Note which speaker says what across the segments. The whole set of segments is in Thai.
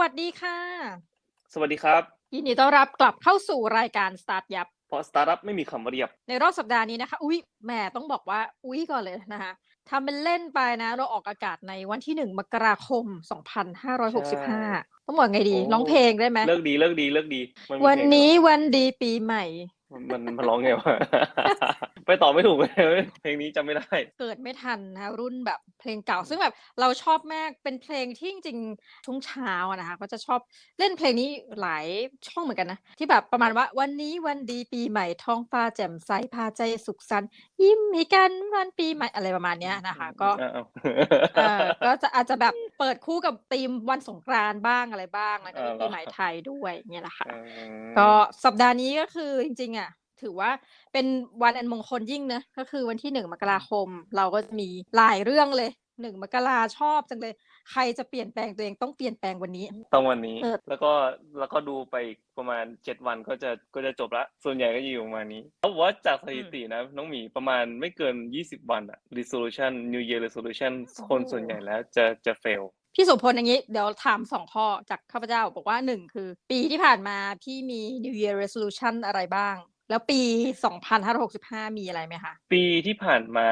Speaker 1: วัสดีค่ะ
Speaker 2: สวัสดีครับ
Speaker 1: ยินดีต้อนรับกลับเข้าสู่รายการ Start ยับ
Speaker 2: เพราะสตาร์ทอัพไม่มีคำว่าเรียบ
Speaker 1: ในรอบสัปดาห์นี้นะคะ อุ๊ยแหมต้องบอกว่า อุ๊ยก่อนเลยนะคะทำเป็นเล่นไปนะ เราออกอากาศในวันที่1มกราคม 2565 ต้องบอกไงดี
Speaker 2: โอ้
Speaker 1: ร้องเพลงได้ไหม
Speaker 2: เลิกดีเลิกดีเลิกดีมัมี
Speaker 1: วัน
Speaker 2: เพลง
Speaker 1: นี้วันดีปีใหม่
Speaker 2: มันมันมันร้องไงวะ ไปต่อไม่ถูกเลยเพลงนี้จำไม่ได้
Speaker 1: เกิดไม่ทันนะคะรุ่นแบบเพลงเก่า ซึ่งแบบเราชอบมากเป็นเพลงที่จริงๆช่วงเช้าอะนะคะก็จะชอบเล่นเพลงนี้หลายช่องเหมือนกันนะ ที่แบบประมาณว่าวันนี้วันดีปีใหม่ท้องฟ้าแจ่มใสพาใจสุขสันต์ยิ้มให้กันวันปีใหม่อะไรประมาณเนี้ยนะคะ ก็
Speaker 2: อะเอา
Speaker 1: เออก็จะอาจจะแบบเปิดคู่กับธีมวันสงกรานต์บ้างอะไรบ้างแล้วก็มี
Speaker 2: อ่าเหรอ
Speaker 1: ปีใหม่ไทยด้วยอย่างเงี้ยแหละค่ะ
Speaker 2: อืม
Speaker 1: ก็สัปดาห์นี้ก็คือจริงๆอะ ถือว่าเป็นวันอันมงคลยิ่งนะก็คือวันที่หนึ่งมกราคม เราก็จะมีหลายเรื่องเลยหนึ่งมกราชอบจังเลย ใครจะเปลี่ยนแปลงตัวเองต้องเปลี่ยนแปลงวันนี้
Speaker 2: ต้องวันนี้
Speaker 1: เออ
Speaker 2: แล้วก็แล้วก็ดูไปอีกประมาณเจ็ดวันก็จะก็จะจบละ ส่วนใหญ่ก็จะอยู่ประมาณนี้เขาบอกว่าจากสถิตินะ น้องหมีประมาณไม่เกินยี่สิบวันอะ resolution new year resolution คนส่วนใหญ่แล้วจะจะ fail
Speaker 1: พี่สุพลอย่างนี้เดี๋ยวถามสองข้อจากข้าพเจ้าบอกว่าหนึ่งคือ ปีที่ผ่านมาพี่มี New Year Resolution อะไรบ้าง แล้วปี 2565 มีอะไรไหมคะ
Speaker 2: ปีที่ผ่านมา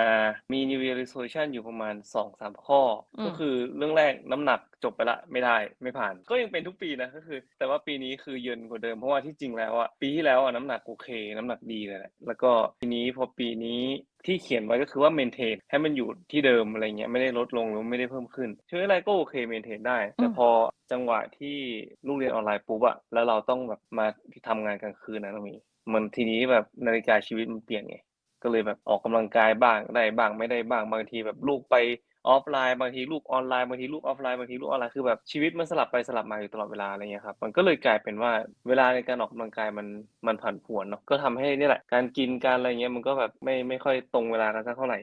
Speaker 2: มี New Year Resolution อยู่ประมาณสองสามข้ออ
Speaker 1: ม
Speaker 2: ก็คือเรื่องแรกน้ำหนักจบไปละไม่ได้ไม่ผ่าน ก็ยังเป็นทุกปีนะก็คือ แต่ว่าปีนี้คือเยินกว่าเดิมเพราะว่าที่จริงแล้วอะปีที่แล้วอะน้ำหนักโอเค น้ำหนักดีเลยแหละแล้วก็ปีนี้พอปีนี้ที่เขียนไว้ก็คือว่า maintain ให้มันอยู่ที่เดิมอะไรเงี้ยไม่ได้ลดลงหรือไม่ได้เพิ่มขึ้นช่วยอะไรก็โอเค maintain ได้ แต่
Speaker 1: อืม
Speaker 2: พอจังหวะที่ลูกเรียนออนไลน์ปุ๊บอะแล้วเราต้องแบบมาทำงานกลางคืนนะน้องหมี มันทีนี้แบบนาฬิกาชีวิตมันเปลี่ยนไง ก็เลยแบบออกกำลังกายบ้างได้บ้างไม่ได้บ้างบางทีแบบลูกไปออฟไลน์บางทีลูกออนไลน์บางทีลูกออฟไลน์บางทีลูกออนไลน์คือแบบชีวิตมันสลับไปสลับมาอยู่ตลอดเวลาอะไรเงี้ยครับมันก็เลยกลายเป็นว่าเวลาในการออกกำลังกายมันมันผันผวนเนาะก็ทำให้นี่แหละการกินการอะไรเงี้ยมันก็แบบไม่ไม่ค่อยตรงเวลากันสักเท่าไหร่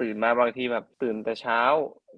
Speaker 2: ตื่นมาบางทีแบบตื่นแต่เช้า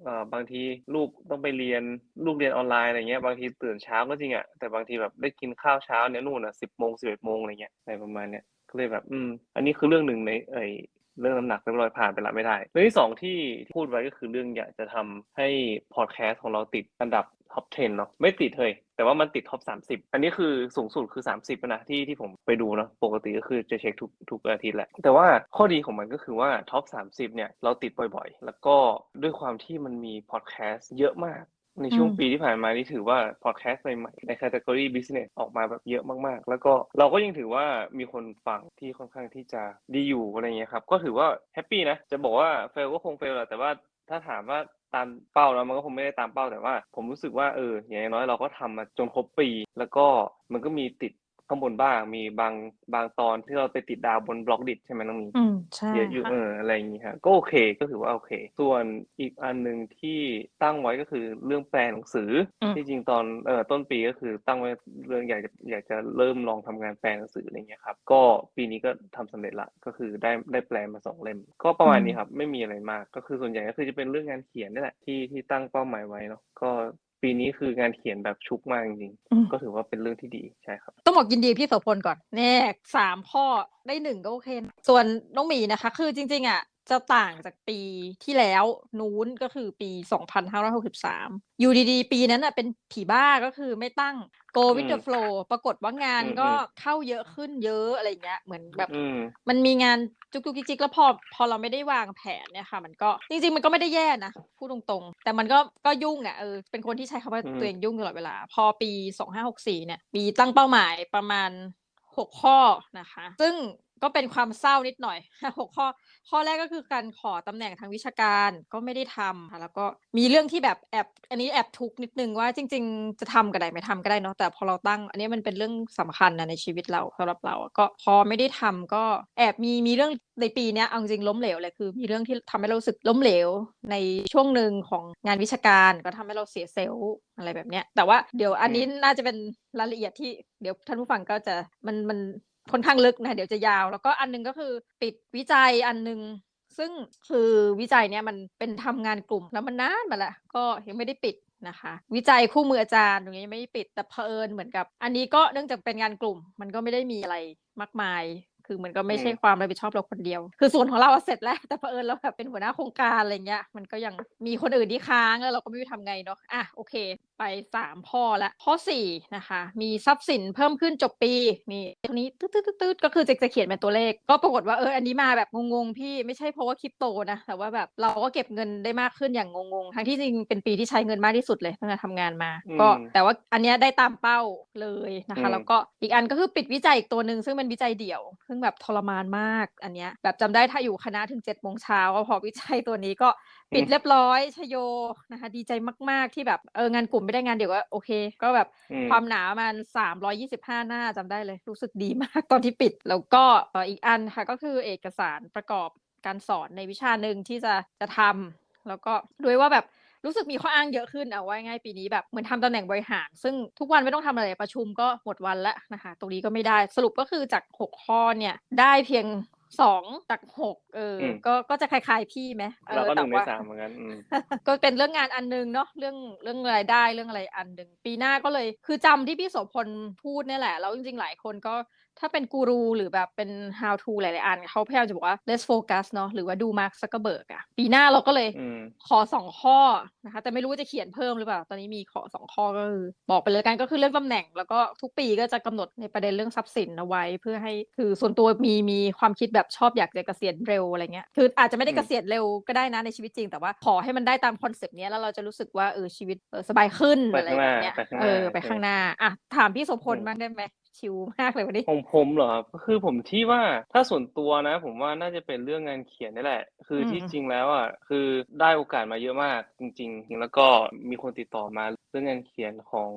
Speaker 2: เอ่อบางทีลูกต้องไปเรียนลูกเรียนออนไลน์อะไรเงี้ยบางทีตื่นเช้าก็จริงอะแต่บางทีแบบได้กินข้าวเช้าเนี่ยนู่นอะสิบโมงสิบเอ็ดโมงอะไรเงี้ยอะไรประมาณเนี้ยก็เลยแบบอืมอันนี้คือเรื่องหนึ่งในเอยเรื่องน้ำหนักเรียบร้อยผ่านไปละไม่ได้ เรื่องที่สองที่พูดไว้ก็คือเรื่องอยากจะทำให้พอดแคสต์ของเราติดอันดับ ท็อป 10 เนาะไม่ติดเลยแต่ว่ามันติดท็อป 30 อันนี้คือสูงสุดคือ 30นะที่ที่ผมไปดูเนาะปกติก็คือจะเช็คทุกทุกอาทิตย์แหละ แต่ว่าข้อดีของมันก็คือว่าท็อป 30 เนี่ยเราติดบ่อยๆ แล้วก็ด้วยความที่มันมีพอดแคสต์เยอะมากในช่วง
Speaker 1: อืม
Speaker 2: ปีที่ผ่านมานี่ถือว่าพอดแคสต์ใหม่ๆในแคตตากรี business ออกมาแบบเยอะมากๆ แล้วก็เราก็ยังถือว่ามีคนฟังที่ค่อนข้างที่จะดีอยู่อะไรเงี้ยครับ ก็ถือว่าแฮปปี้นะ จะบอกว่าเฟลก็คงเฟลแหละแต่ว่าถ้าถามว่า ตามเป้าแล้วมันก็คงไม่ได้ตามเป้าแต่ว่า ผมรู้สึกว่าเอออย่างน้อยเราก็ทำมาจนครบปี แล้วก็มันก็มีติด ข้างบนบ้างมีบางบางตอนที่เราไปติดดาวบนบล็อกดิใช่ไหมน้องมี
Speaker 1: อืมใช่
Speaker 2: เยอะอยู่
Speaker 1: ค่ะ
Speaker 2: เอออะไรอย่างงี้ฮะก็โอเคก็ถือว่าโอเค ส่วนอีกอันหนึ่งที่ตั้งไว้ก็คือเรื่องแปลหนังสืออ
Speaker 1: ม
Speaker 2: ที่จริงตอนเอ่อต้นปีก็คือตั้งไว้เรื่องอยากจะอยากจะเริ่มลองทำงานแปลหนังสืออะไรเงี้ยครับก็ปีนี้ก็ทำสำเร็จละก็คือได้ได้แปลมาสองเล่ม ก็ประมาณนี้ครับไม่มีอะไรมากก็คือส่วนใหญ่ก็คือจะเป็นเรื่องงานเขียนนี่แหละที่ที่ตั้งเป้าหมายไว้เนาะก็ ปีนี้คืองานเขียนแบบชุกมากจริง
Speaker 1: อืม
Speaker 2: ๆก็ถือว่าเป็นเรื่องที่ดีใช่ครับ
Speaker 1: ต้องบอกยินดีพี่โสพลก่อนแน่สามข้อได้หนึ่งก็โอเคนะส่วนน้องหมีนะคะ คือจริงๆอะ จะต่างจากปีที่แล้วนู้นก็คือปี 2563 อยู่ดีๆ ปีนั้นอะเป็นผีบ้าก็คือไม่ตั้ง go with
Speaker 2: อื
Speaker 1: the
Speaker 2: ม
Speaker 1: flow ปรากฏว่างาน
Speaker 2: อืม
Speaker 1: ก็
Speaker 2: อืม
Speaker 1: เข้าเยอะขึ้นเยอะอะไรเงี้ยเหมือนแบบ
Speaker 2: อืม
Speaker 1: มันมีงานจุกจุกจิกจิกแล้วพอพอเราไม่ได้วางแผนเนี่ยค่ะ มันก็จริง ๆ มันก็ไม่ได้แย่นะพูดตรงๆ แต่มันก็ก็ยุ่งอะเออเป็นคนที่ใช้คำว่า
Speaker 2: อืม
Speaker 1: ตัวเองยุ่งตลอดเวลา พอปี 2564 เนี่ยมีตั้งเป้าหมายประมาณ6ข้อนะคะ ซึ่ง ก็เป็นความเศร้านิดหน่อยหกข้อ ข้อแรกก็คือการขอตำแหน่งทางวิชาการก็ไม่ได้ทำค่ะแล้วก็มีเรื่องที่แบบแอบอันนี้แอบทุกข์นิดนึงว่าจริง ๆ จะทำก็ได้ไม่ทำก็ได้เนาะแต่พอเราตั้ง อันนี้มันเป็นเรื่องสำคัญนะในชีวิตเราสำหรับเราก็พอไม่ได้ทำก็แอบมีมีเรื่องในปีนี้เอาจริงล้มเหลวเลยคือ มีเรื่องที่ทำให้เราสึกล้มเหลว ในช่วงหนึ่งของงานวิชาการก็ทำให้เราเสียเซลล์อะไรแบบเนี้ยแต่ว่าเดี๋ยวอันนี้น่าจะเป็นรายละเอียดที่เดี๋ยวท่านผู้ฟังก็จะมันมัน ค่อนข้างลึกนะเดี๋ยวจะยาว แล้วก็อันหนึงก็คือปิดวิจัยอันหนึงซึ่งคือวิจัยเนี่ยมันเป็นทำงานกลุ่มแล้วมันนานมาแล้วก็ยังไม่ได้ปิดนะคะ วิจัยคู่มืออาจารย์ตรงนี้ยังไม่ได้ปิดแต่เผอิญเหมือนกับ อันนี้ก็เนื่องจากเป็นงานกลุ่ม มันก็ไม่ได้มีอะไรมากมาย คือมันก็ไม่ใช่
Speaker 2: อืม
Speaker 1: ความรับผิดชอบเราคนเดียว คือส่วนของเราอะเสร็จแล้ว แต่เผอิญเราแบบเป็นหัวหน้าโครงการอะไรเงี้ย มันก็ยังมีคนอื่นที่ค้างแล้วเราก็ไม่รู้ทำไงเนาะ อะโอเค ไปสามข้อแล้วข้อสี่นะคะ มีทรัพย์สินเพิ่มขึ้นจบปี นี่ตรงนี้ตืดตืดตืดก็คือจะจะเขียนเป็นตัวเลข ก็ปรากฏว่าเอออันนี้มาแบบงงๆพี่ไม่ใช่เพราะว่าคริปโตนะ แต่ว่าแบบเราก็เก็บเงินได้มากขึ้นอย่างงงๆ ทั้งที่จริงเป็นปีที่ใช้เงินมากที่สุดเลยตั้งแต่ทำงานมา
Speaker 2: อืม
Speaker 1: ก็แต่ว่าอันเนี้ยได้ตามเป้าเลยนะคะ
Speaker 2: อืม
Speaker 1: แล้วก็อีกอันก็คือปิดวิจัยอีกตัวหนึ่งซึ่งเป็นวิจัยเดี่ยวซึ่งแบบทรมานมาก อันเนี้ยแบบจำได้ถ้าอยู่คณะถึงเจ็ดโมงเช้าพอวิจัยตัวนี้ก็ปิดเรียบร้อยชโยนะคะ ดีใจมาก ๆ ที่แบบเอองานกลุ่มไม่ได้งานเดี่ยวก็โอเค ก็แบบ
Speaker 2: อืม
Speaker 1: ความหนามันสามร้อยี่สิบห้าหน้าจำได้เลย รู้สึกดีมากตอนที่ปิด แล้วก็เอ่ออีกอันค่ะก็คือเอกสารประกอบการสอนในวิชาหนึ่งที่จะจะทำแล้วก็ด้วยว่าแบบ รู้สึกมีข้ออ้างเยอะขึ้นเอาไว้ง่ายปีนี้แบบเหมือนทำตำแหน่งบริหาร ซึ่งทุกวันไม่ต้องทำอะไรประชุมก็หมดวันแล้วนะคะ ตรงนี้ก็ไม่ได้สรุปก็คือจากหกข้อเนี่ยได้เพียงสองจากหกเอออ
Speaker 2: ม
Speaker 1: ก็ก็จะคล้ายๆพี่ไหมออ
Speaker 2: เราก็หนึ่งใน
Speaker 1: แต่ว่
Speaker 2: สามเหมือนกันอืม
Speaker 1: ก็เป็นเรื่องงานอันนึงเนาะเรื่องเรื่องรายได้เรื่องอะไรอันหนึ่งปีหน้าก็เลย คือจำที่พี่โสพลพูดเนี่ยแหละแล้วจริงๆหลายคนก็ ถ้าเป็นกูรูหรือแบบเป็น how to หลายๆอันเขาพยายามจะบอกว่า let's focus เนาะหรือว่าดูมาร์คซักเกอร์เบิร์กอะปีหน้าเราก็เลย
Speaker 2: อืม
Speaker 1: ขอสองข้อนะคะ แต่ไม่รู้ว่าจะเขียนเพิ่มหรือเปล่า ตอนนี้มีขอสองข้อก็คือ บอกไปเลยกันก็คือเรื่องตำแหน่ง แล้วก็ทุกปีก็จะกำหนดในประเด็นเรื่องทรัพย์สินเอาไว้ เพื่อให้คือส่วนตัวมีมีความคิดแบบชอบอยากจะเกษียณเร็วอะไรเงี้ยคืออาจจะไม่ได้
Speaker 2: อืม
Speaker 1: เกษียณเร็วก็ได้นะในชีวิตจริง แต่ว่าขอให้มันได้ตามคอนเซปต์เนี้ยแล้วเราจะรู้สึกว่าเออชีวิตเออสบายขึ้น
Speaker 2: ไป
Speaker 1: อะไร
Speaker 2: ข้างห
Speaker 1: แบ
Speaker 2: น้า
Speaker 1: บเนี้ย
Speaker 2: ไปข้างห
Speaker 1: เอ
Speaker 2: น้า
Speaker 1: อไปข้างหน้าอะถามพี่โสพล
Speaker 2: อืม
Speaker 1: บ้างได้ไหม ชิวมากเลยวันนี้
Speaker 2: ของผมเหรอครับก็คือผมที่ว่าถ้าส่วนตัวนะ ผมว่าน่าจะเป็นเรื่องงานเขียนนี่แหละ คืออ
Speaker 1: ม
Speaker 2: ที่จริงแล้วอะคือได้โอกาสมาเยอะมากจริง ๆ แล้วก็มีคนติดต่อมาเรื่องงานเขียนของ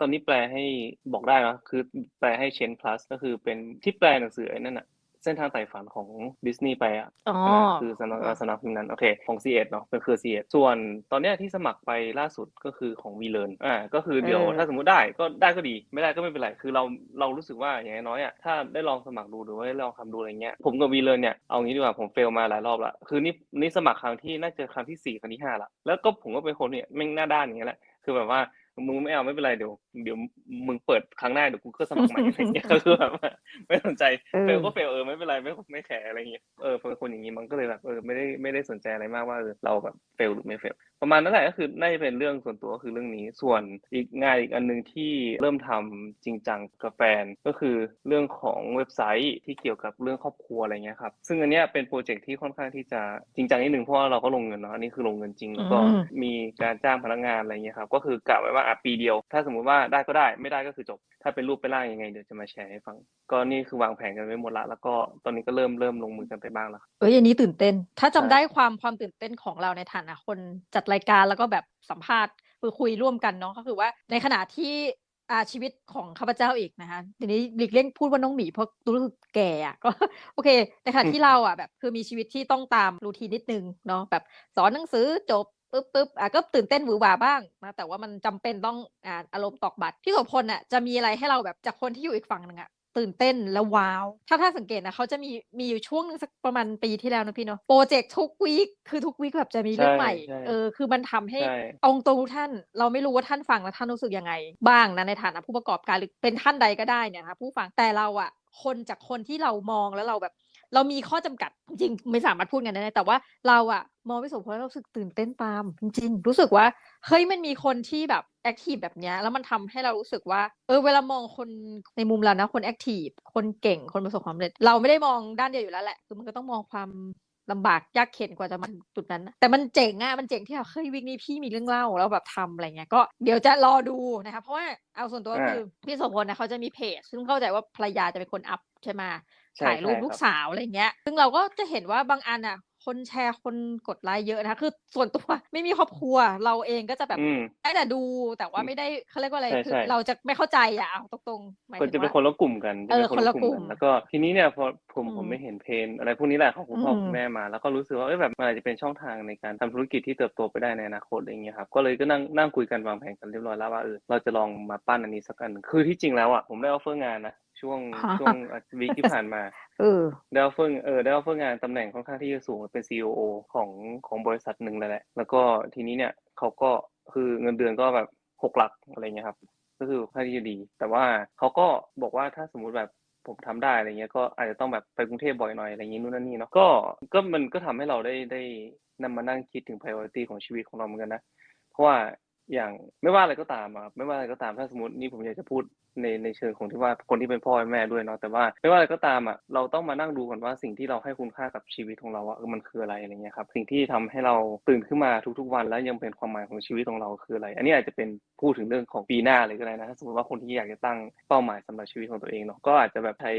Speaker 2: ตอนนี้แปลให้บอกได้เนอะคือแปลให้เชน plus ก็คือเป็นที่แปลหนังสือไอ้นั่นอะ เส้นทางไต่ฝันของดิสนีย์ไปอะ
Speaker 1: อ๋อ
Speaker 2: นะคือสำนักสำนักพิมพ์นั้นโอเคของ C1 เนาะเป็นคือ C1 ส่วนตอนเนี้ยที่สมัครไปล่าสุดก็คือของ VLearn อ่าก็คือเดี๋ยว
Speaker 1: เออ
Speaker 2: ถ้าสมมุติได้ก็ได้ก็ดีไม่ได้ก็ไม่เป็นไรคือเราเรารู้สึกว่าอย่างน้อยอะถ้าได้ลองสมัครดูหรือว่าได้ลองทำดูอะไรเงี้ยผมกับ VLearn เนี่ยเอางี้ดีกว่าผมเฟลมาหลายรอบละคือนี่นี่สมัครครั้งที่น่าจะครั้งที่สี่ครั้งที่ห้าละแล้วก็ผมก็เป็นคนเนี่ยแม่งหน้าด้านอย่างเงี้ยแหละคือแบบว่ามึงไม่เอาไม่เป็นไรเดี๋ยว เดี๋ยวมึงเปิดครั้งหน้าเดี๋ยวกูก็สมัครใหม่อะไรเงี้ยก็คือแบบว่าไม่สนใจ
Speaker 1: เออ
Speaker 2: เฟลก็เฟลเออไม่เป็นไรไม่ไม่แคร์อะไรเงี้ยเออเป็นคนอย่างนี้มันก็เลยแบบเออไม่ได้ไม่ได้สนใจอะไรมากว่าเออเราแบบเฟลหรือไม่เฟลประมาณนั้นแหละก็คือน่าจะเป็นเรื่องส่วนตัวก็คือเรื่องนี้ส่วนอีกงานอีกอันหนึงที่เริ่มทำจริงจังกับแฟนก็คือเรื่องของเว็บไซต์ที่เกี่ยวกับเรื่องครอบครัวอะไรเงี้ยครับซึ่งอันเนี้ยเป็นโปรเจกต์ที่ค่อนข้างที่จะจริงจังนิดนึงเพราะว่าเราก็ลงเงินเนาะอันนี้คือลงเงินจริงแล้วก็
Speaker 1: อืม
Speaker 2: มีการจ้างพนักงานอะไรเงี้ยครับก็คือกะไว้ว่าอะปีเดียว ถ้าสมมุติว่าได้ก็ได้ไม่ได้ก็คือจบ ถ้าเป็นรูปเป็นร่างยังไงเดี๋ยวจะมาแชร์ให้ฟัง ก็นี่คือวางแผนกันไว้หมดละแล้วก็ตอนนี้ก็เริ่มเริ่มลงมือกันไปบ้างแล้วครับ
Speaker 1: เอ้ยอันนี้ตื่นเต้น ถ้าจำ
Speaker 2: ใช่
Speaker 1: ได้ความความตื่นเต้นของเราในฐานะคนจัดรายการแล้วก็แบบสัมภาษณ์คือคุยร่วมกันเนาะก็คือว่าในขณะที่อาชีวิตของข้าพเจ้าอีกนะคะทีนี้หลีกเลี่ยงพูดว่าน้องหมีเพราะรู้สึกแก่อะก็โอเคในขณะที่เราอะแบบคือมีชีวิตที่ต้องตามรูทีนนิดนึงเนาะแบบสอนหนังสือจบ ปุ๊บปุ๊บอะก็ตื่นเต้นหวือหวาบ้างนะแต่ว่ามันจำเป็นต้องอ่าอารมณ์ตอกบัตรพี่โสพลอะจะมีอะไรให้เราแบบจากคนที่อยู่อีกฝั่งหนึ่งอะตื่นเต้นแล้วว้าว ถ้าถ้าสังเกตนะเขาจะมีมีอยู่ช่วงนึงสักประมาณปีที่แล้วนะพี่เนาะโปรเจกต์ทุกวีคคือทุกวีคแบบจะมีเรื่อง
Speaker 2: ใช่
Speaker 1: ใหม่
Speaker 2: ใช่
Speaker 1: เออคือมันทำให้
Speaker 2: ใช่
Speaker 1: เอาตรงๆทุกท่าน เราไม่รู้ว่าท่านฟังแล้วท่านรู้สึกยังไง บ้างนะในฐานะผู้ประกอบการหรือเป็นท่านใดก็ได้เนี่ยนะคะผู้ฟังแต่เราอะคนจากคนที่เรามองแล้วเราแบบ เรามีข้อจำกัดจริงๆไม่สามารถพูดกันได้แต่ว่าเราอะมองไม่สมควรแล้วเรารู้สึกตื่นเต้นตาม จริงๆรู้สึกว่าเฮ้ยมันมีคนที่แบบแอคทีฟแบบเนี้ยแล้วมันทำให้เรารู้สึกว่า เออเวลามองคนในมุมเรานะคนแอคทีฟคนเก่งคนประสบความสำเร็จ เราไม่ได้มองด้านเดียวอยู่แล้วแหละคือมันก็ต้องมองความลำบากยากเข็นกว่าจะมาถึงจุดนั้นนะแต่มันเจ๋งอะมันเจ๋งที่แบบเฮ้ยวิกนี้พี่มีเรื่องเล่าแล้วแบบทำอะไรเงี้ยก็เดี๋ยวจะรอดูนะคะเพราะว่าเอาส่วนตัวก็
Speaker 2: อ่า
Speaker 1: คือพี่โสมพลนะเขาจะมีเพจ ซึ่งเข้าใจว่าภรรยาจะเป็นคนอัพใช่ไหม
Speaker 2: ใช่
Speaker 1: ถ่ายรูป
Speaker 2: ใช่
Speaker 1: ลูก
Speaker 2: ครับ
Speaker 1: สาวอะไรเงี้ย ซึ่งเราก็จะเห็นว่าบางอันอะ คนแชร์คนกดไลค์เยอะนะคะคือส่วนตัวไม่มีครอบครัว เราเองก็จะแบบ
Speaker 2: อืม
Speaker 1: ได้แต่ดูแต่ว่าไม่ได้เขาเรียกว่าอะไร
Speaker 2: ใช่
Speaker 1: คือ
Speaker 2: ใช่
Speaker 1: เราจะไม่เข้าใจอะเอาตรงๆหมาย
Speaker 2: คน
Speaker 1: ถึ
Speaker 2: จะ
Speaker 1: ง
Speaker 2: เป็น
Speaker 1: ว่า
Speaker 2: คนละกลุ่มกัน
Speaker 1: เออ
Speaker 2: จะป็
Speaker 1: คนละกลุ่ม
Speaker 2: กันแล้วก็ทีนี้เนี่ยพอผม
Speaker 1: อืม
Speaker 2: ผมไม่เห็นเพนอะไรพวกนี้แหละของคุณพ่อ
Speaker 1: อืม
Speaker 2: คุณแม่มา แล้วก็รู้สึกว่าเอ้ยแบบมันอาจจะเป็นช่องทางในการทำธุรกิจที่เติบโตไปได้ในอนาคตอะไรอย่างเงี้ยครับก็เลยก็นั่งนั่งคุยกันวางแผนกันเรียบร้อยแล้วว่าเออเราจะลองมาปั้นอันนี้สักอันหนึ่งคือที่จริงแล้วอะผมได้ออฟเฟอร์งานนะ ช่วง
Speaker 1: ฮะ
Speaker 2: ช่วงวีคที่ผ่านมา
Speaker 1: เออ
Speaker 2: ได้ออฟเฟอร์เออได้ออฟเฟอร์งานตำแหน่งค่อนข้างที่จะสูงเป็น COO ของของบริษัทหนึ่งเลยแหละ แล้วก็ทีนี้เนี่ยเขาก็คือเงินเดือนก็แบบหกหลักอะไรเงี้ยครับ ก็คือค่อนข้างที่จะดี แต่ว่าเขาก็บอกว่าถ้าสมมุติแบบผมทำได้อะไรเงี้ยก็อาจจะต้องแบบไปกรุงเทพบ่อยหน่อยอะไรอย่างงี้นู่นนั่นนี่เนาะก็ก็มันก็ทำให้เราได้ได้นำมานั่งคิดถึง priority ของชีวิตของเราเหมือนกันนะ เพราะว่า อย่างไม่ว่าอะไรก็ตามอะครับไม่ว่าอะไรก็ตามถ้าสมมตินี่ผมอยากจะพูดในในเชิงของที่ว่าคนที่เป็นพ่อแม่ด้วยเนาะแต่ว่าไม่ว่าอะไรก็ตามอะเราต้องมานั่งดูก่อนว่าสิ่งที่เราให้คุณค่ากับชีวิตของเราอะมันคืออะไรอะไรเงี้ยครับสิ่งที่ทำให้เราตื่นขึ้นมาทุกๆวัน แล้วยังเป็นความหมายของชีวิตของเราคืออะไร อันนี้อาจจะเป็นพูดถึงเรื่องของปีหน้าเลยก็ได้นะถ้าสมมติว่าคนที่อยากจะตั้งเป้าหมายสำหรับชีวิตของตัวเองเนาะก็อาจจะแบบใช้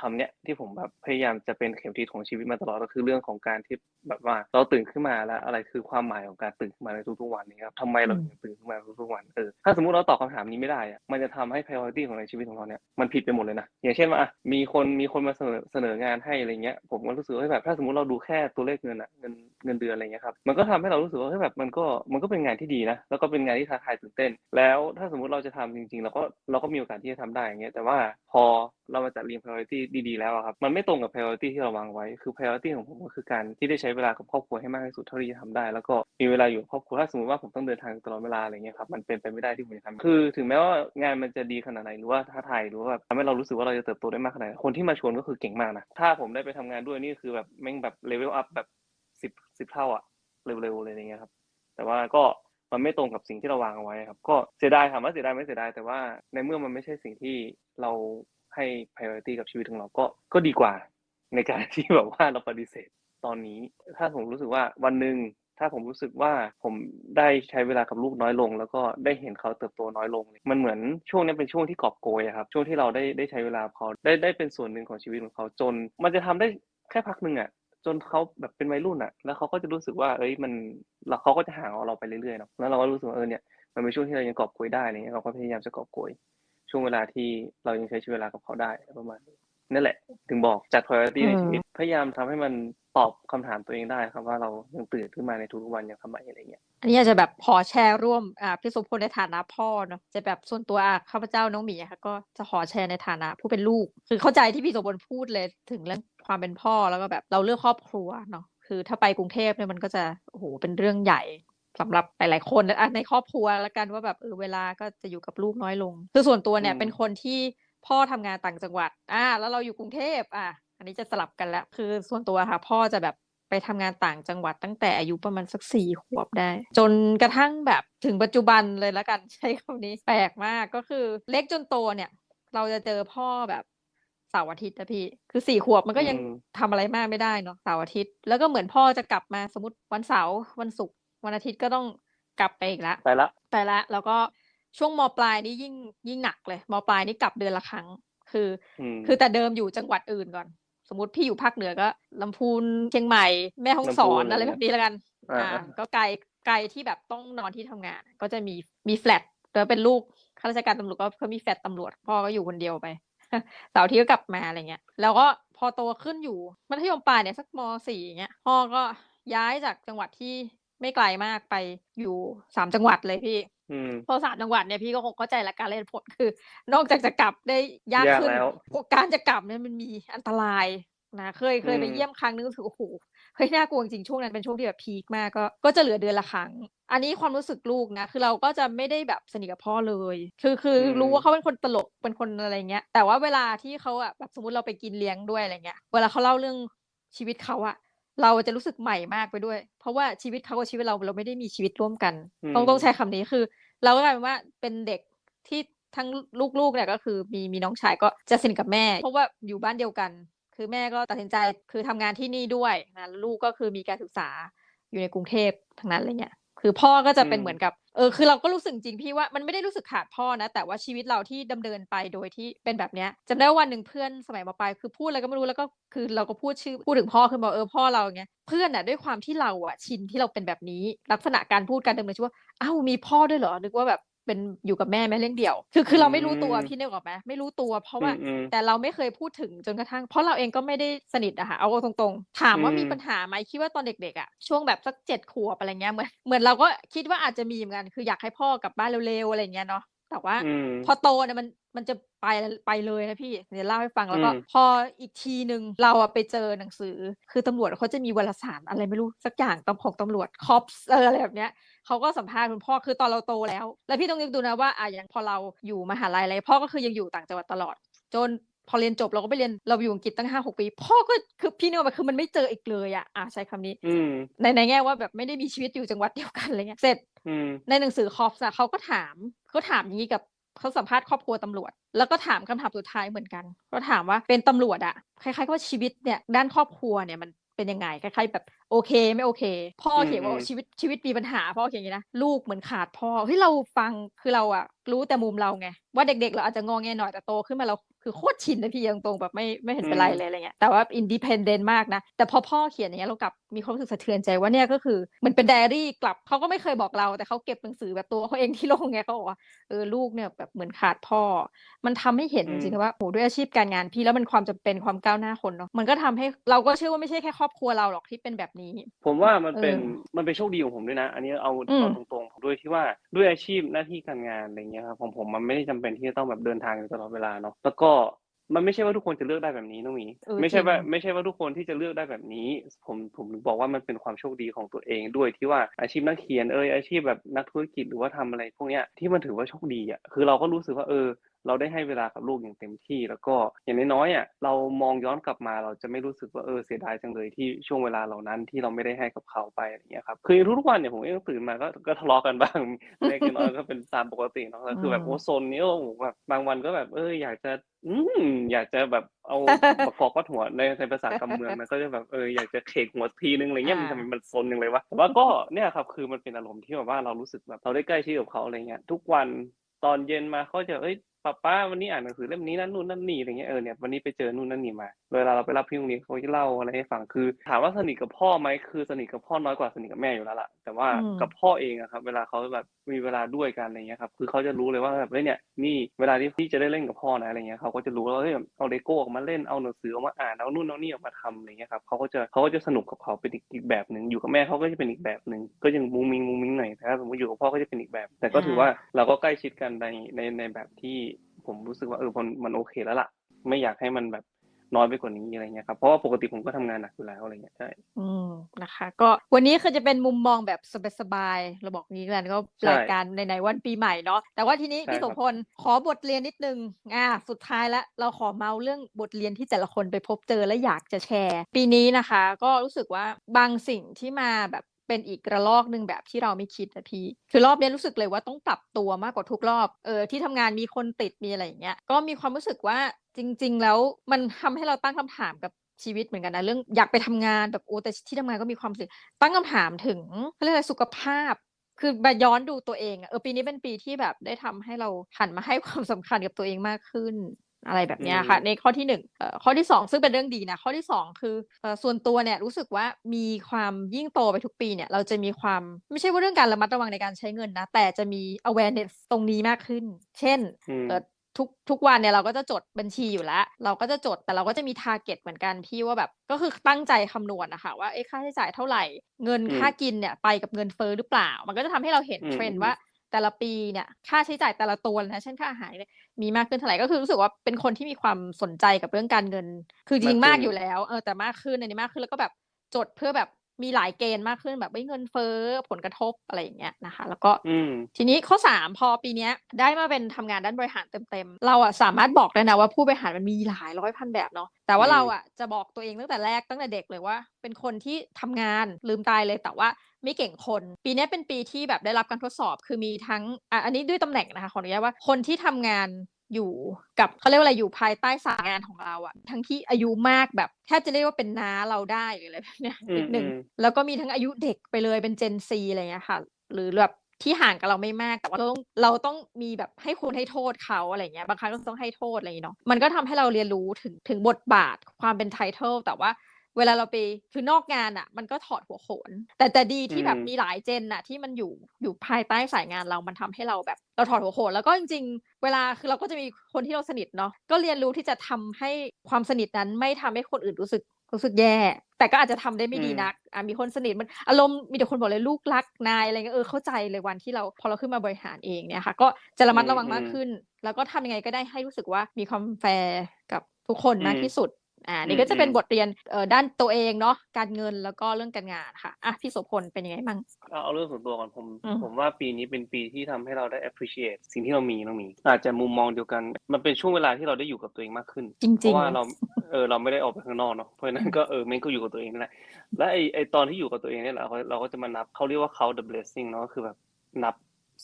Speaker 2: คำเนี้ยที่ผมแบบพยายามจะเป็นเข็มทิศของชีวิตมาตลอดก็คือเรื่องของการที่แบบว่าเราตื่นขึ้นมาแล้วอะไรคือความหมายของการตื่นขึ้นมาในทุกๆวันนี้ครับทำไมเราถึงตื่นขึ้นมาทุกวันเออถ้าสมมติเราตอบคำถามนี้ไม่ได้อะมันจะทำให้ priority ของในชีวิตของเราเนี่ยมันผิดไปหมดเลยนะอย่างเช่นว่าอะมีคนมีคนมาเสนอเสนองานให้อะไรเงี้ยผมก็รู้สึกว่าแบบถ้าสมมติเราดูแค่ตัวเลขเงินอะเงินเงินเดือนอะไรเงี้ยครับมันก็ทำให้เรารู้สึกว่าเฮ้ยแบบมันก็มันก็เป็นงานที่ดีนะแล้วก็เป็นงานที่ท้าทายตื่นเต้น แล้วถ้าสมมติเราจะทำจริงๆเราก็เราก็มีโอกาสที่จะทำได้อย่างเงี้ยแต่ว่าพอ เรามาจัดเรียง priority ดีๆแล้วอะครับ มันไม่ตรงกับ priority ที่เราวางไว้ คือ priority ของผมก็คือการที่ได้ใช้เวลากับครอบครัวให้มากที่สุดเท่าที่จะทำได้ แล้วก็มีเวลาอยู่กับครอบครัว ถ้าสมมติว่าผมต้องเดินทางตลอดเวลาอะไรเงี้ยครับ มันเป็นไปไม่ได้ที่ผมจะทำคือ ถึงแม้ว่างานมันจะดีขนาดไหน หรือว่าท้าทาย หรือว่าแบบทำให้เรารู้สึกว่าเราจะเติบโตได้มากขนาดไหน คนที่มาชวนก็คือเก่งมากนะ ถ้าผมได้ไปทำงานด้วยนี่คือแบบแม่งแบบเลเวลอัพแบบสิบสิบเท่าอะเร็วๆเลยอย่างเงี้ยครับ แต่ว่าก็มันไม่ตรงกับสิ่งที่เราวางเอาไว้ครับ ก็เสียดายถามว่าเสียดายไม่เสียดายแต่ว่าในเมื่อมันไม่ใช่สิ่งที่เรา ให้ priority กับชีวิตของเราก็ก็ดีกว่า ในการที่แบบว่าเราปฏิเสธตอนนี้ ถ้าผมรู้สึกว่าวันหนึ่งถ้าผมรู้สึกว่าผมได้ใช้เวลากับลูกน้อยลง แล้วก็ได้เห็นเขาเติบโตน้อยลง มันเหมือนช่วงนี้เป็นช่วงที่กอบโกยครับช่วงที่เราได้ได้ใช้เวลาเขาได้ได้เป็นส่วนหนึ่งของชีวิตของเขาจน มันจะทำได้แค่พักหนึ่งอะจนเขาแบบเป็นวัยรุ่นอะ แล้วเขาก็จะรู้สึกว่าเอ้ยมันแล้วเขาก็จะห่างเราไปเรื่อยๆเนาะแล้วเราก็รู้สึกว่าเออเนี่ยมันเป็นช่วงที่เรายังกอบโกยได้อะไรเงี้ยเราก็พยายามจะกอบโกย ช่วงเวลาที่เรายังใช้ชีวิตเวลากับเขาได้ประมาณนี้นั่นแหละ ถึงบอกจัด priority ในชีวิตพยายามทำให้มันตอบคำถามตัวเองได้ครับว่าเรายังตื่นขึ้นมาในทุกๆวันอย่างทำไมอะไรเงี้ย
Speaker 1: อันนี้อาจจะแบบพอแชร์ร่วมอ่าพี่สมพลในฐานะพ่อเนาะจะแบบส่วนตัวอะข้าพเจ้าน้องหมีอะค่ะก็จะขอแชร์ในฐานะผู้เป็นลูก คือเข้าใจที่พี่สมพลพูดเลยถึงเรื่องความเป็นพ่อแล้วก็แบบเราเลือกครอบครัวเนาะคือถ้าไปกรุงเทพเนี่ยมันก็จะโอ้โหเป็นเรื่องใหญ่ สำหรับหลายๆคนอะในครอบครัวแล้วกันว่าแบบเออเวลาก็จะอยู่กับลูกน้อยลง คือส่วนตัวเนี่ย
Speaker 2: อืม
Speaker 1: เป็นคนที่พ่อทำงานต่างจังหวัด อ่า แล้วเราอยู่กรุงเทพอะอันนี้จะสลับกันแล้วคือส่วนตัวค่ะ พ่อจะแบบไปทำงานต่างจังหวัดตั้งแต่อายุประมาณสักสี่ขวบได้ จนกระทั่งแบบถึงปัจจุบันเลยแล้วกันใช้คำนี้แปลกมากก็คือเล็กจนโตเนี่ย เราจะเจอพ่อแบบเสาร์อาทิตย์นะพี่ คือสี่ขวบมันก็ยัง
Speaker 2: อืม
Speaker 1: ทำอะไรมากไม่ได้เนาะเสาร์อาทิตย์ แล้วก็เหมือนพ่อจะกลับมาสมมติวันเสาร์วันศุกร์ วันอาทิตย์ก็ต้องกลับไปอีกละ
Speaker 2: ไปละ
Speaker 1: ไปละแล้วก็ช่วงมปลายนี่ยิ่งยิ่งหนักเลยมปลายนี่กลับเดือนละครั้ง คือ
Speaker 2: อืม
Speaker 1: คือแต่เดิมอยู่จังหวัดอื่นก่อน สมมติพี่อยู่ภาคเหนือก็ลำพูนเชียงใหม่แม่ฮ่องสอน
Speaker 2: ลำพูน
Speaker 1: อะไรแบบนี้แล้วกัน
Speaker 2: อ่า
Speaker 1: อ่าก็ไกลไกลที่แบบต้องนอนที่ทำงาน ก็จะมีมีแฟลตแล้วเป็นลูกข้าราชการตำรวจก็เขามีแฟลตตำรวจพ่อก็อยู่คนเดียวไปเสาร์อาที่ก็กลับมาอะไรเงี้ย แล้วก็พอโตขึ้นอยู่มัธยมปลายเนี่ยสักมสี่เงี้ยพ่อก็ย้ายจากจังหวัดที่ ไม่ไกลมากไปอยู่สามจังหวัดเลยพี่
Speaker 2: อืม
Speaker 1: พอสามจังหวัดเนี่ยพี่ก็คงเข้าใจละการเล่นผลคือ นอกจากจะกลับได้ยาก
Speaker 2: ยาก
Speaker 1: ขึ้น
Speaker 2: แล้ว
Speaker 1: การจะกลับเนี่ยมันมีอันตรายนะเคยเคยไป
Speaker 2: อืม
Speaker 1: เยี่ยมครั้งนึงรู้สึกโอ้โหเฮ้ยน่ากลัวจริงๆช่วงนั้นเป็นช่วงที่แบบพีคมากก็ก็จะเหลือเดือนละครั้ง อันนี้ความรู้สึกลูกนะ คือเราก็จะไม่ได้แบบสนิทกับพ่อเลย คือคืออ
Speaker 2: ม
Speaker 1: รู้ว่าเขาเป็นคนตลกเป็นคนอะไรเงี้ยแต่ว่าเวลาที่เขาอะแบบสมมติเราไปกินเลี้ยงด้วยอะไรเงี้ยเวลาเขาเล่าเรื่องชีวิตเขาอะ เราจะรู้สึกใหม่มากไปด้วย เพราะว่าชีวิตเขากับชีวิตเราเราไม่ได้มีชีวิตร่วมกันต้องต้องใช้คำนี้คือ เราก็กลายเป็นว่าเป็นเด็กที่ทั้งลูกๆเนี่ยก็คือมีมีน้องชายก็จะสนิทกับแม่ เพราะว่าอยู่บ้านเดียวกัน คือแม่ก็ตัดสินใจคือทำงานที่นี่ด้วยนะแล้วลูกก็คือมีการศึกษาอยู่ในกรุงเทพทั้งนั้นอะไรเงี้ย คือพ่อก็จะเป็น
Speaker 2: อืม
Speaker 1: เหมือนกับเออคือเราก็รู้สึกจริงพี่ว่ามันไม่ได้รู้สึกขาดพ่อนะ แต่ว่าชีวิตเราที่ดำเนินไปโดยที่เป็นแบบเนี้ยจำได้ว่าวันหนึ่งเพื่อนสมัยมปลายคือพูดอะไรก็ไม่รู้แล้วก็คือเราก็พูดชื่อพูดถึงพ่อคือบอกเออพ่อเราอย่างเงี้ยเพื่อนอะด้วยความที่เราอะชินที่เราเป็นแบบนี้ ลักษณะการพูดการดำเนินชีวิตว่าอ้าวมีพ่อด้วยเหรอนึกว่าแบบ เป็นอยู่กับแม่แม่เลี้ยงเดี่ยว คือคือเราไม่รู้ตัว
Speaker 2: อืม
Speaker 1: พี่นึกออกไหมไม่รู้ตัวเพราะว่า
Speaker 2: อืมอืม
Speaker 1: แต่เราไม่เคยพูดถึงจนกระทั่ง เพราะเราเองก็ไม่ได้สนิทอะค่ะเอาตรงๆ ถามว่า
Speaker 2: อืม
Speaker 1: มีปัญหาไหมคิดว่าตอนเด็กๆอะช่วงแบบสักเจ็ดขวบอะไรเงี้ยเหมือนเหมือนเราก็คิดว่าอาจจะมีเหมือนกันคืออยากให้พ่อกลับบ้านเร็วๆอะไรเงี้ยเนาะ แต่ว่า
Speaker 2: อืม
Speaker 1: พอโตเนี่ยมันมันจะไปไปเลยนะพี่เดี๋ยวเล่าให้ฟังแล้วก็
Speaker 2: อืม
Speaker 1: พออีกทีหนึ่งเราอะไปเจอหนังสือ คือตำรวจเขาจะมีวารสารอะไรไม่รู้สักอย่างตำของตำรวจคอปเอออะไรแบบเนี้ยเขาก็สัมภาษณ์คุณพ่อคือตอนเราโตแล้ว แล้วพี่ต้องนึกดูนะว่าอะอย่างพอเราอยู่มหาลัยอะไรพ่อก็คือยังอยู่ต่างจังหวัดตลอด จนพอเรียนจบเราก็ไปเรียนเราอยู่อังกฤษตั้งห้าหกปี พ่อก็คือพี่นึกออกไหมคือมันไม่เจออีกเลยอะอะใช้คำนี้
Speaker 2: อืม
Speaker 1: ในในแง่ว่าแบบไม่ได้มีชีวิตอยู่จังหวัดเดียวกันอะไรเงี้ยเสร็จ
Speaker 2: อืม
Speaker 1: ในหนังสือคอฟส์อะเขาก็ถาม เขาถามอย่างนี้กับเขาสัมภาษณ์ครอบครัวตำรวจ แล้วก็ถามคำถามสุดท้ายเหมือนกันก็ถามว่าเป็นตำรวจอะคล้ายๆกับว่าชีวิตเนี่ยด้านครอบครัวเนี่ยมันเป็นยังไงคล้ายๆแบบ โอเคไม่โอเค พ่อเขียนว่า
Speaker 2: อืม
Speaker 1: ชีวิตชีวิตมีปัญหาพ่อเขียนอย่างนี้นะลูกเหมือนขาดพ่อเฮ้ยเราฟังคือเราอะรู้แต่มุมเราไงว่าเด็กๆ เราอาจจะงอแงหน่อยแต่โตขึ้นมาเราคือโคตรชินนะพี่ยังตรงๆแบบไม่ไม่เห็นเป็นไรเลยอะไรเงี้ยแต่ว่าอินดิเพนเดนต์มากนะ แต่พอพ่อเขียนอย่างเงี้ยเรากลับมีความรู้สึกสะเทือนใจว่าเนี่ยก็คือมันเป็นไดอารี่กลับเขาก็ไม่เคยบอกเรา แต่เขาเก็บหนังสือแบบตัวเขาเองที่ลงไงเขาบอกว่าเออลูกเนี่ยแบบเหมือนขาดพ่อ มันทำให้เห็น
Speaker 2: อื
Speaker 1: จ
Speaker 2: ม
Speaker 1: ริงๆว่าโหด้วยอาชีพการงานพี่แล้วมันความจำเป็นความก้าวหน้าคนเนาะมันก็ทำให้เราก็เชื่อว่าไม่ใช่แค่ครอบครัวเราหรอกที่เป็นแบบนี้
Speaker 2: ผมว่ามัน
Speaker 1: เอ
Speaker 2: เป็น
Speaker 1: อ
Speaker 2: มันเป็นโชคดีของผมด้วยนะ อันนี้เอา
Speaker 1: อืม
Speaker 2: เอาตรงๆผมด้วยที่ว่าด้วยอาชีพหน้าที่การงานอะไรเงี้ยครับของผมมันไม่ได้จำเป็นที่จะต้องแบบเดินทางอยู่ตลอดเวลาเนาะแล้วก็ มันไม่ใช่ว่าทุกคนจะเลือกได้แบบนี้น้องหมี
Speaker 1: เออ
Speaker 2: ไม่
Speaker 1: จ
Speaker 2: ใช่
Speaker 1: ริง
Speaker 2: ว่าไม่ใช่ว่าทุกคนที่จะเลือกได้แบบนี้ ผมผมถึงบอกว่ามันเป็นความโชคดีของตัวเองด้วยที่ว่าอาชีพนักเขียนเอยอาชีพแบบนักธุรกิจหรือว่าทำอะไรพวกเนี้ยที่มันถือว่าโชคดีอะคือเราก็รู้สึกว่าเออเราได้ให้เวลากับลูกอย่างเต็มที่ แล้วก็อย่างน้อยๆอะเรามองย้อนกลับมาเราจะไม่รู้สึกว่าเออเสียดายจังเลยที่ช่วงเวลาเหล่านั้นที่เราไม่ได้ให้กับเขาไปอะไรอย่างเงี้ยครับคือทุกๆวันเนี่ยผมเองตื่นมาก็ก็ทะเลาะกันบ้างเล็กน้อยก็เป็นตามปกติเนาะแล้วคือแบบ
Speaker 1: อืม
Speaker 2: โอ้โซนนี้โอ้โหแบบบางวันก็แบบเอออยากจะ อืมอยากจะแบบเอาประกอบก็หัวในในภาษากำเมืองนะก็จะแบบเอออยากจะเขกหัวทีนึงอะไรเงี้ยมัน
Speaker 1: อ่า
Speaker 2: ทำไมมันซนยังเลยวะแต่ว่าก็เนี่ยครับคือมันเป็นอารมณ์ที่แบบว่าเรารู้สึกแบบเราได้ใกล้ชิดกับเขาอะไรเงี้ยทุกวันตอนเย็นมาเขาจะเอ้ย ป้าป้าวันนี้อ่านหนังสือเล่มนี้นั่นนู่นนั่นนี่อะไรเงี้ยเออเนี่ยวันนี้ไปเจอนู่นนั่นนี่มา เวลาเราไปรับพี่โรงเรียนเขาจะเล่าอะไรให้ฟังคือ ถามว่าสนิทกับพ่อไหมคือสนิทกับพ่อน้อยกว่าสนิทกับแม่อยู่แล้วล่ะแต่ว่า
Speaker 1: อืม
Speaker 2: กับพ่อเองอะครับเวลาเขาแบบมีเวลาด้วยกันอะไรเงี้ยครับคือเขาจะรู้เลยว่าแบบเฮ้ยเนี่ยนี่เวลาที่พี่จะได้เล่นกับพ่อนะอะไรเงี้ยเขาก็จะรู้ว่าเฮ้ยเอาเลโก้ออกมาเล่นเอาหนังสือออกมาอ่านเอานู่นเอานี่ออกมาทำอะไรเงี้ยครับเขาก็จะเขาก็จะสนุกกับเขาเป็นอีกอีกแบบหนึ่งอยู่กับแม่เขาก็จะเป็นอีกแบบหนึ่งก็ยังมุ้งมิงมุ้งมิงหน่อยแต่ถ้าสมมติอยู่กับพ่อก็จะเป็นอีกแบบ แต่ก็ถือว่าเราก็ใกล้ชิดกันในในในแบบที่ ผมรู้สึกว่าเออมันมันโอเคแล้วล่ะ ไม่อยากให้มันแบบน้อยไปกว่านี้อะไรเงี้ยครับเพราะว่าปกติผมก็ทำงานหนักอยู่แล้วอะไรเงี้ยใช่
Speaker 1: อืมนะคะ ก็วันนี้คือจะเป็นมุมมองแบบสบายๆเราบอกงี้กันก็
Speaker 2: ใช่
Speaker 1: รายการในๆวันปีใหม่เนาะแต่ว่าทีนี้
Speaker 2: ใช่
Speaker 1: พี่
Speaker 2: ค
Speaker 1: โส
Speaker 2: รับ
Speaker 1: พลขอบทเรียนนิดนึงอ่าสุดท้ายแล้วเราขอเมาเรื่องบทเรียนที่แต่ละคนไปพบเจอและอยากจะแชร์ ปีนี้นะคะ ก็รู้สึกว่าบางสิ่งที่มาแบบ เป็นอีกระลอกหนึ่งแบบที่เราไม่คิดนะพี่ คือรอบนี้รู้สึกเลยว่าต้องปรับตัวมากกว่าทุกรอบ เออที่ทำงานมีคนติดมีอะไรอย่างเงี้ย ก็มีความรู้สึกว่าจริง ๆ แล้วมันทำให้เราตั้งคำถามกับชีวิตเหมือนกันนะเรื่องอยากไปทำงานแบบโอ้แต่ที่ทำงานก็มีความสุขตั้งคำถามถึงเรียกอะไรสุขภาพ คือมาย้อนดูตัวเองอะเออปีนี้เป็นปีที่แบบได้ทำให้เราหันมาให้ความสำคัญกับตัวเองมากขึ้น อะไรแบบเนี้ยค่ะ
Speaker 2: อืม
Speaker 1: ในข้อที่หนึ่งเอ่อข้อที่สองซึ่งเป็นเรื่องดีนะ ข้อที่สองคือเอ่อส่วนตัวเนี่ยรู้สึกว่ามีความยิ่งโตไปทุกปีเนี่ย เราจะมีความไม่ใช่ว่าเรื่องการระมัดระวังในการใช้เงินนะ แต่จะมี awareness ตรงนี้มากขึ้น เช่น
Speaker 2: อืม
Speaker 1: เอ่อทุกทุกวันเนี่ยเราก็จะจดบัญชีอยู่แล้ว เราก็จะจดแต่เราก็จะมี target เหมือนกันพี่ว่าแบบก็คือตั้งใจคำนวณนะคะว่าเอ้ค่าใช้จ่ายเท่าไหร่ เงิน
Speaker 2: อืม
Speaker 1: ค่ากินเนี่ยไปกับเงินเฟ้อหรือเปล่า มันก็จะทำให้เราเห็น
Speaker 2: อืม
Speaker 1: เทรน
Speaker 2: อื
Speaker 1: ด์
Speaker 2: ม
Speaker 1: ว่าแต่ละปีเนี่ยค่าใช้จ่ายแต่ละตัวเลยนะเช่นค่าอาหารเนี่ย มีมากขึ้นเท่าไหร่ก็คือรู้สึกว่าเป็นคนที่มีความสนใจกับเรื่องการเงิน คือจริงๆ
Speaker 2: มาก
Speaker 1: มาก
Speaker 2: ขึ้น
Speaker 1: อยู่แล้ว เออแต่มากขึ้นอันนี้มากขึ้นแล้วก็แบบจดเพื่อแบบ มีหลายเกณฑ์มากขึ้นแบบไม่เงินเฟ้อผลกระทบอะไรอย่างเงี้ยนะคะ แล้วก็
Speaker 2: อืม
Speaker 1: ทีนี้ข้อ 3 พอปีเนี้ยได้มาเป็นทำงานด้านบริหารเต็มๆ เราอะสามารถบอกได้นะว่าผู้บริหารมันมีหลายร้อยพันแบบเนาะแต่ว่า
Speaker 2: อืม
Speaker 1: เราอะจะบอกตัวเองตั้งแต่แรกตั้งแต่เด็กเลยว่า เป็นคนที่ทำงานลืมตายเลยแต่ว่าไม่เก่งคน ปีเนี้ยเป็นปีที่แบบได้รับการทดสอบคือมีทั้งอะอันนี้ด้วยตำแหน่งนะคะขออนุญาตว่าคนที่ทำงาน อยู่กับเขาเรียกว่าอะไรอยู่ภายใต้สายงานของเราอะทั้งที่อายุมากแบบแทบจะเรียกว่าเป็นน้าเราได้หรืออะไรแบบเนี้ย
Speaker 2: อืม
Speaker 1: นิดหนึ่ง
Speaker 2: อืม
Speaker 1: แล้วก็มีทั้งอายุเด็กไปเลยเป็นเจนซีอะไรเงี้ยค่ะ หรือแบบที่ห่างกับเราไม่มาก แต่ว่าเราต้องเราต้องมีแบบให้คุณให้โทษเขาอะไรเงี้ยบางครั้งก็ต้องให้โทษอะไรอย่างเงี้ยเนาะมันก็ทำให้เราเรียนรู้ถึงถึงบทบาทความเป็นไทเทลแต่ว่า เวลาเราไปคือนอกงานอะ มันก็ถอดหัวโขน แต่แต่ดีที่แบบ
Speaker 2: อืม
Speaker 1: มีหลายเจนน่ะ ที่มันอยู่อยู่ภายใต้สายงานเรามันทำให้เราแบบ เราถอดหัวโขนแล้วก็จริง ๆ เวลาคือเราก็จะมีคนที่เราสนิทเนาะก็เรียนรู้ที่จะทำให้ความสนิทนั้นไม่ทำให้คนอื่นรู้สึกรู้สึกแย่ แต่ก็อาจจะทำได้ไม่ดี
Speaker 2: อืม
Speaker 1: นักอะมีคนสนิทมันอารมณ์มีแต่คนบอกเลยลูกรักนายอะไรเงี้ยเออเข้าใจเลยวันที่เราพอเราขึ้นมาบริหารเองเนี่ยค่ะ ก็จะระมัดระวังมากขึ้น แล้วก็ทำยังไงก็ได้ให้รู้สึกว่ามีความแฟร์กับทุกคนมากที่สุด อ่า
Speaker 2: อื
Speaker 1: นี่
Speaker 2: ม
Speaker 1: ก็จะเป็น
Speaker 2: อืม
Speaker 1: บทเรียนเอ่อด้านตัวเองเนาะการเงินแล้วก็เรื่องการงานค่ะอะพี่โสพลเป็นยังไงบ้าง
Speaker 2: เอาเอาเรื่องส่วนตัวก่อนผม
Speaker 1: อืม
Speaker 2: ผมว่าปีนี้เป็นปีที่ทำให้เราได้ appreciate สิ่งที่เรามีน้องหมี อาจจะมุมมองเดียวกัน มันเป็นช่วงเวลาที่เราได้อยู่กับตัวเองมากขึ้น
Speaker 1: จริงๆ
Speaker 2: เพราะว่า
Speaker 1: นะ
Speaker 2: เราเออเราไม่ได้ออกไปข้างนอกเนาะเพราะฉะนั้นก็เออแม่งก็อยู่กับตัวเองนั่นแหละและไอไอตอนที่อยู่กับตัวเองเนี่ยแหละเราเราก็จะมานับเขาเรียกว่า count the blessing เนาะก็คือแบบนับ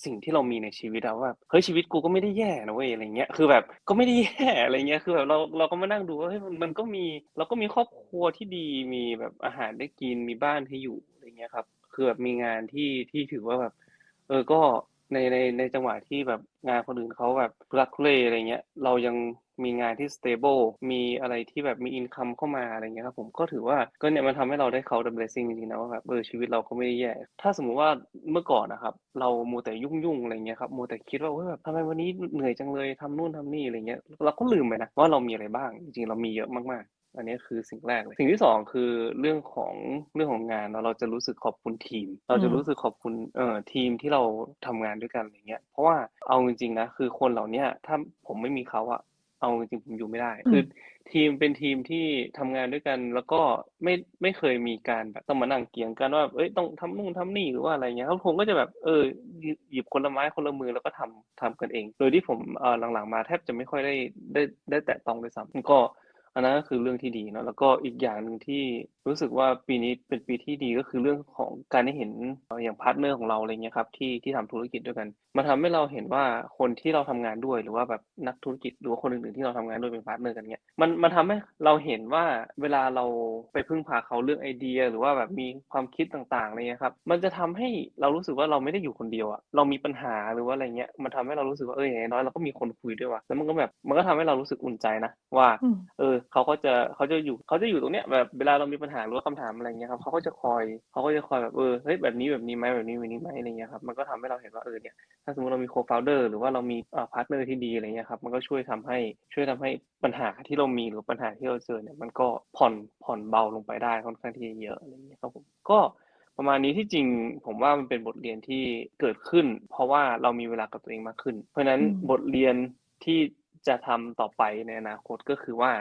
Speaker 2: สิ่งที่เรามีในชีวิตอะว่าเฮ้ยชีวิตกูก็ไม่ได้แย่นะเว้ยอะไรเงี้ยคือแบบก็ไม่ได้แย่อะไรเงี้ยคือแบบเราเราก็มานั่งดูว่าเฮ้ยมันก็มีเราก็มีครอบครัวที่ดีมีแบบอาหารได้กินมีบ้านให้อยู่อะไรเงี้ยครับคือแบบมีงานที่ที่ถือว่าแบบ เออก็ในในในจังหวะที่แบบงานคนอื่นเขาแบบรักเลอะไรเงี้ย เรายัง มีงานที่ stable มีอะไรที่แบบมี income เข้ามาอะไรเงี้ยครับผมก็ถือว่าก็เนี่ยมันทำให้เราได้เขา the blessing จริงๆนะว่าแบบเออชีวิตเราก็ไม่ได้แย่ ถ้าสมมุติว่าเมื่อก่อนนะครับ เรามัวแต่ยุ่งยุ่งอะไรเงี้ยครับมัวแต่คิดว่าเฮ้ยแบบทำไมวันนี้เหนื่อยจังเลยทำนู่นทำนี่อะไรเงี้ยเราก็ลืมไปนะว่าเรามีอะไรบ้างจริงๆเรามีเยอะมากๆอันนี้คือสิ่งแรกเลย สิ่งที่สองคือเรื่องของเรื่องของงานเนาะเราจะรู้สึกขอบคุณทีม เราจะ
Speaker 1: อืม
Speaker 2: รู้สึกขอบคุณเอ่อทีมที่เราทำงานด้วยกันอะไรเงี้ยเพราะว่าเอาจริงๆนะคือคนเหล่าเนี้ยถ้าผมไม่มีเขาอะ เอาจริง ๆ ผมอยู่ไม่ได้คือทีมเป็นทีมที่ทำงานด้วยกัน แล้วก็ไม่ ไม่เคยมีการแบบต้องมานั่งเกี่ยงกันว่าเอ้ย ต้องทำนู่นทำนี่ หรือว่าอะไรเงี้ยเขาผมก็จะแบบ เออ หยิบ หยิบคนละไม้คนละมือ แล้วก็ทำ ทำกันเอง โดยที่ผม เอ่อ หลัง ๆ มาแทบจะไม่ค่อยได้ ได้ ได้แตะต้องเลยซ้ำ ก็ อันนั้นก็คือเรื่องที่ดีเนอะแล้วก็อีกอย่างหนึ่งที่ รู้สึกว่าปีนี้เป็นปีที่ดีก็คือเรื่องของการได้เห็นเอ่ออย่างพาร์ทเนอร์ของเราอะไรเงี้ยครับที่ที่ทำธุรกิจด้วยกัน มาทำให้เราเห็นว่าคนที่เราทำงานด้วยหรือว่าแบบนักธุรกิจหรือว่าคนอื่นๆที่เราทำงานด้วยเป็นพาร์ทเนอร์กันเงี้ยมันมันทำให้เราเห็นว่าเวลาเราไปพึ่งพาเขาเรื่องไอเดีย หรือว่าแบบมีความคิดต่างๆอะไรเงี้ยครับมันจะทำให้เรารู้สึกว่าเราไม่ได้อยู่คนเดียวอะเรามีปัญหาหรือว่าอะไรเงี้ยมันทำให้เรารู้สึกว่าเอออย่างน้อยเราก็มีคนคุยด้วยว่ะแล้วมันก็แบบมันก็ทำให้เรารู้สึกอุ่นใจนะว่า
Speaker 1: อืม
Speaker 2: เออเขาก็จะเขาจะอยู่เขาจะอยู่ตรงเนี้ยแบบเวลาเรามีปัญหาหรือว่าคำถามอะไรเงี้ยครับเขาก็จะคอยเขาก็จะคอยแบบเออเฮ้ยแบบนี้แบบนี้ไหมแบบนี้แบบนี้ไหมอะไรเงี้ยครับมันก็ทำให้เราเห็นว่าเออเนี่ยถ้าสมมติเรามีโคฟาวเดอร์หรือว่าเรามีเอ่อพาร์ทเนอร์ที่ดีอะไรเงี้ยครับมันก็ช่วยทำให้ช่วยทำให้ปัญหาที่เรามีหรือปัญหาที่เราเจอเนี่ยมันก็ผ่อนผ่อนเบาลงไปได้ค่อนข้างที่จะเยอะอะไรเงี้ยครับผมก็ประมาณนี้ที่จริงผมว่ามันเป็นบทเรียนที่เกิดขึ้น เพราะว่าเรามีเวลากับตัวเองมากขึ้น เพราะฉะนั้น
Speaker 1: อืม
Speaker 2: บทเรียนที่จะทำต่อไปในอนาคตก็คือว่า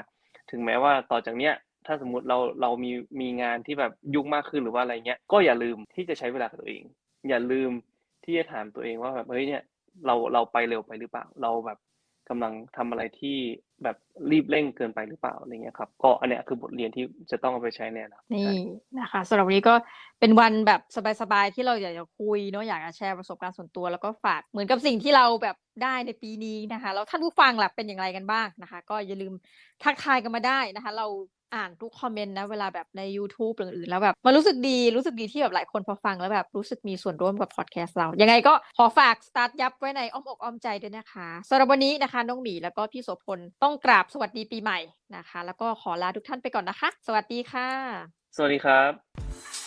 Speaker 2: ถึงแม้ว่าต่อจากเนี้ย ถ้าสมมุติเราเรามีมีงานที่แบบยุ่งมากขึ้นหรือว่าอะไรเงี้ยก็อย่าลืมที่จะใช้เวลากับตัวเอง อย่าลืมที่จะถามตัวเองว่าแบบเฮ้ยเนี่ยเราเราไปเร็วไปหรือเปล่า เราแบบกำลังทำอะไรที่แบบรีบเร่งเกินไปหรือเปล่าอะไรเงี้ยครับ ก็อันเนี้ยคือบทเรียนที่จะต้องเอาไปใช้ในอนาคต
Speaker 1: นี่
Speaker 2: ใช่
Speaker 1: นะคะสำหรับวันนี้ก็เป็นวันแบบสบายๆที่เราอยากจะคุยเนาะอยากจะแชร์ประสบการณ์ส่วนตัวแล้วก็ฝากเหมือนกับสิ่งที่เราแบบได้ในปีนี้นะคะแล้วท่านผู้ฟังล่ะเป็นอย่างไรกันบ้างนะคะ ก็อย่าลืมทักทายกันมาได้นะคะ เรา อ่านทุกคอมเมนต์นะเวลาแบบใน YouTube หรืออื่นแล้วแบบมันรู้สึกดีรู้สึกดีที่แบบหลายคนพอฟังแล้วแบบรู้สึกมีส่วนร่วมกับพอดแคสต์เรา ยังไงก็ขอฝากสตาร์ทยับไว้ในอ้อมอกอ้อมใจด้วยนะคะสำหรับวันนี้นะคะน้องหมีแล้วก็พี่โสพลต้องกราบสวัสดีปีใหม่นะคะ แล้วก็ขอลาทุกท่านไปก่อนนะคะ สวัสดีค่ะ
Speaker 2: สวัสดีครับ